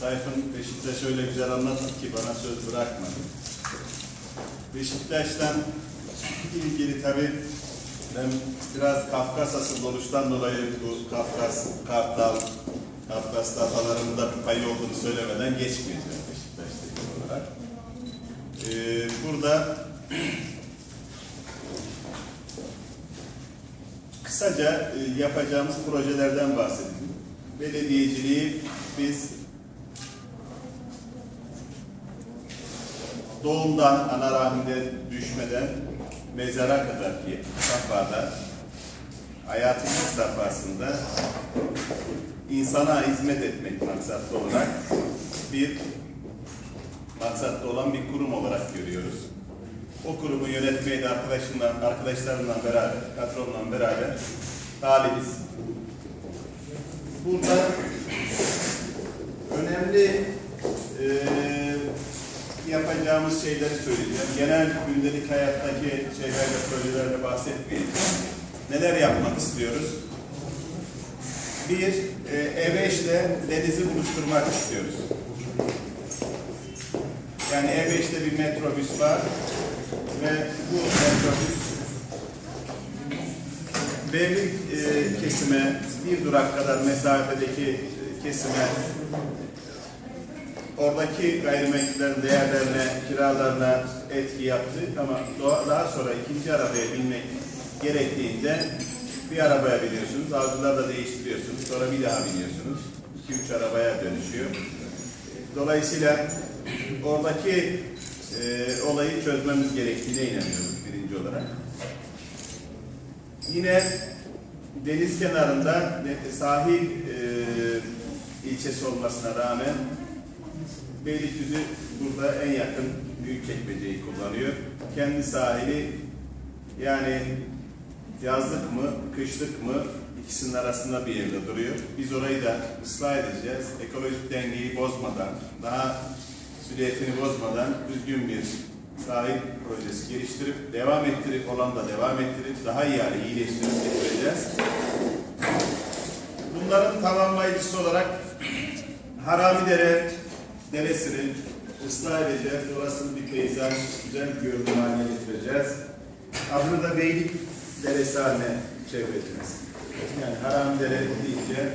Tayfun Beşiktaş öyle güzel anlattı ki bana söz bırakmadı. Beşiktaş'tan ilgili tabii ben biraz Kafkas asıllı oluştan dolayı bu Kafkas, Kartal, Kafkas datalarında bir payı olduğunu söylemeden geçmeyeceğim Beşiktaş'ta ilgili olarak. Ee, burada kısaca e, yapacağımız projelerden bahsedeyim. Belediyeciliği biz doğumdan, ana rahminde düşmeden mezara kadar ki safhada, hayatımız safhasında insana hizmet etmek maksatlı olarak bir maksatlı olan bir kurum olarak görüyoruz. O kurumu yönetmeye de arkadaşımla, arkadaşlarımla beraber, kadromla beraber talibiz. Burada önemli yapacağımız şeyleri söyleyeceğim. Genel gündelik hayattaki şeylerle, projelerle bahsetmeyeceğim. Neler yapmak istiyoruz? Bir, e, E5'le denizi buluşturmak istiyoruz. Yani E5'te bir metrobüs var ve bu metrobüs belli e, kesime, bir durak kadar mesafedeki e, kesime oradaki gayrimenkullerin değerlerine, kiralarına etki yaptı ama daha sonra ikinci arabaya binmek gerektiğinde bir arabaya biniyorsunuz, avcılar da değiştiriyorsunuz, sonra bir daha biniyorsunuz. İki üç arabaya dönüşüyor. Dolayısıyla oradaki e, olayı çözmemiz gerektiğine inanıyoruz birinci olarak. Yine deniz kenarında sahil e, ilçesi olmasına rağmen Beylikdüzü burada en yakın Büyükçekmece'yi kullanıyor. Kendi sahili yani yazlık mı, kışlık mı ikisinin arasında bir yerde duruyor. Biz orayı da ıslah edeceğiz. Ekolojik dengeyi bozmadan, daha süliyetini bozmadan düzgün bir sahil projesi geliştirip, devam ettirip, olan da devam ettirip, daha iyi hale iyileştirip getireceğiz. Bunların tamamlayıcısı olarak Haramidere Deresi'ni ıslah edeceğiz. Orasını bir peyzaj, güzel bir görünüm haline getireceğiz. Adını da Beylik Deresi haline çevireceğiz. Yani Haramidere deyince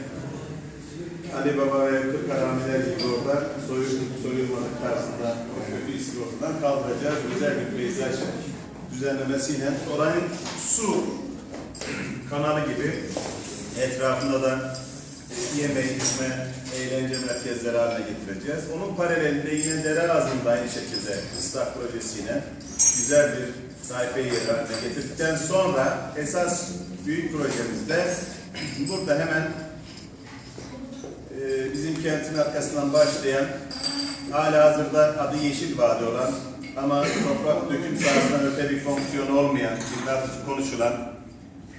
Ali Baba ve Kırk Haramiler gibi orada soyul, soyulmadık tarzında o kötü ismi ortadan kaldıracağız. Güzel bir peyzaj düzenlemesiyle oranın su kanalı gibi etrafında da yeme, içme, eğlence merkezleri haline getireceğiz. Onun paralelinde yine dere ağzında aynı şekilde ıslah projesiyle güzel bir sayfa yeri haline getirdikten sonra esas büyük projemizde burada hemen e, bizim kentin arkasından başlayan hala hazırda adı Yeşil Vadi olan ama toprak döküm sahasından öte bir fonksiyonu olmayan, yıllardır konuşulan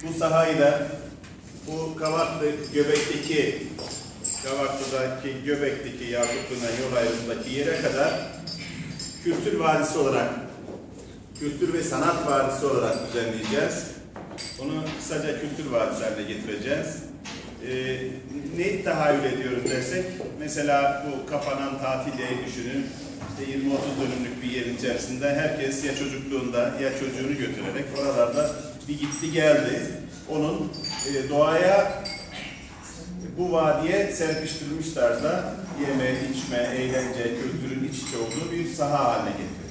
bu sahayı da bu Kavaklı Göbek'teki Kavaklı'daki Göbek'teki Yakuplu'na yol ayrımındaki yere kadar kültür vadisi olarak kültür ve sanat vadisi olarak düzenleyeceğiz. Onu kısaca kültür vadisi haline getireceğiz. Ee, neyi tahayyül ediyoruz dersek, mesela bu kapanan tatil düşünün. İşte 20-30 dönümlük bir yerin içerisinde herkes ya çocukluğunda ya çocuğunu götürerek oralarda bir gitti geldi. Onun e, doğaya bu vadiye serpiştirilmiş tarzda yeme, içme, eğlence, kültürün iç içe olduğu bir saha haline getirir.